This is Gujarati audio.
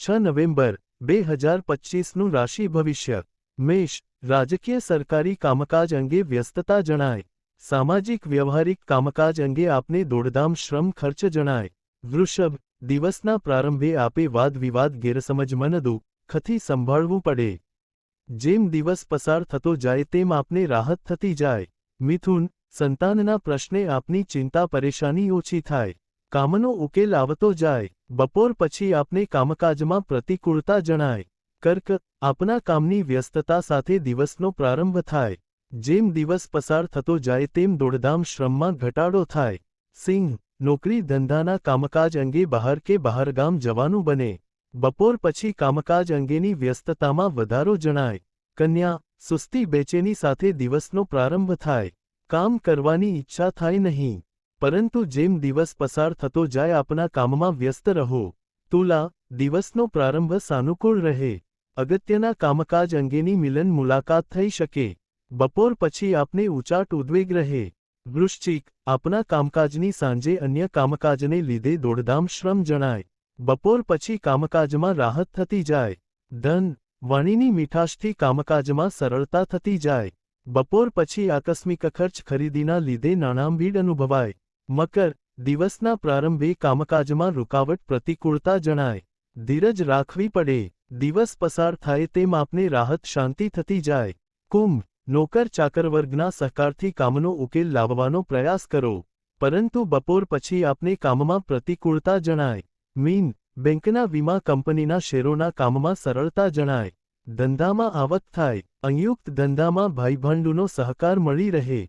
છ નવેમ્બર બે હજાર પચીસનું રાશિ ભવિષ્ય મેષ રાજકીય સરકારી કામકાજ અંગે વ્યસ્તતા જણાય સામાજિક વ્યવહારિક કામકાજ અંગે આપને દોડધામ શ્રમ ખર્ચ જણાય વૃષભ દિવસના પ્રારંભે આપે વાદ વિવાદ ગેરસમજ મન દુઃખથી સંભાળવું પડે જેમ દિવસ પસાર થતો જાય તેમ આપને રાહત થતી જાય મિથુન સંતાનના પ્રશ્ને આપની ચિંતા પરેશાની ઓછી થાય કામનો ઉકેલ આવતો જાય બપોર પછી આપને કામકાજમાં પ્રતિકૂળતા જણાય કર્ક આપના કામની વ્યસ્તતા સાથે દિવસનો પ્રારંભ થાય જેમ દિવસ પસાર થતો જાય તેમ દોડધામ શ્રમમાં ઘટાડો થાય સિંહ નોકરી ધંધાના કામકાજ અંગે બહાર કે બહારગામ જવાનું બને બપોર પછી કામકાજ અંગેની વ્યસ્તતામાં વધારો જણાય કન્યા સુસ્તી બેચેની સાથે દિવસનો પ્રારંભ થાય કામ કરવાની ઈચ્છા થાય નહીં પરંતુ જેમ દિવસ પસાર થતો જાય આપના કામમાં વ્યસ્ત રહો. તુલા, દિવસનો પ્રારંભ સાનુકૂળ રહે. અગત્યના કામકાજ અંગેની મિલન મુલાકાત થઈ શકે. બપોર પછી આપને ઉચાટ ઉદ્વેગ રહે. વૃશ્ચિક, આપના કામકાજની સાંજે અન્ય કામકાજને લીધે દોડધામ શ્રમ જણાય. બપોર પછી કામકાજમાં રાહત થતી જાય. ધન, વાણીની મીઠાશથી કામકાજમાં સરળતા થતી જાય. બપોર પછી આકસ્મિક ખર્ચ ખરીદીના લીધે નાણાંભીડ અનુભવાય. મકર, દિવસના પ્રારંભે કામકાજમાં રૂકાવટ પ્રતિકૂળતા જણાય. ધીરજ રાખવી પડે. દિવસ પસાર થાય તેમ આપને રાહત શાંતિ થતી જાય. કુંભ, નોકર ચાકર વર્ગના સહકારથી કામનો ઉકેલ લાવવાનો પ્રયાસ કરો. પરંતુ બપોર પછી આપને કામમાં પ્રતિકૂળતા જણાય. મીન, બેંકના વીમા કંપનીના શેરોના કામમાં સરળતા જણાય. ધંધામાં આવક થાય. સંયુક્ત ધંધામાં ભાઈભાંડુનો સહકાર મળી રહે.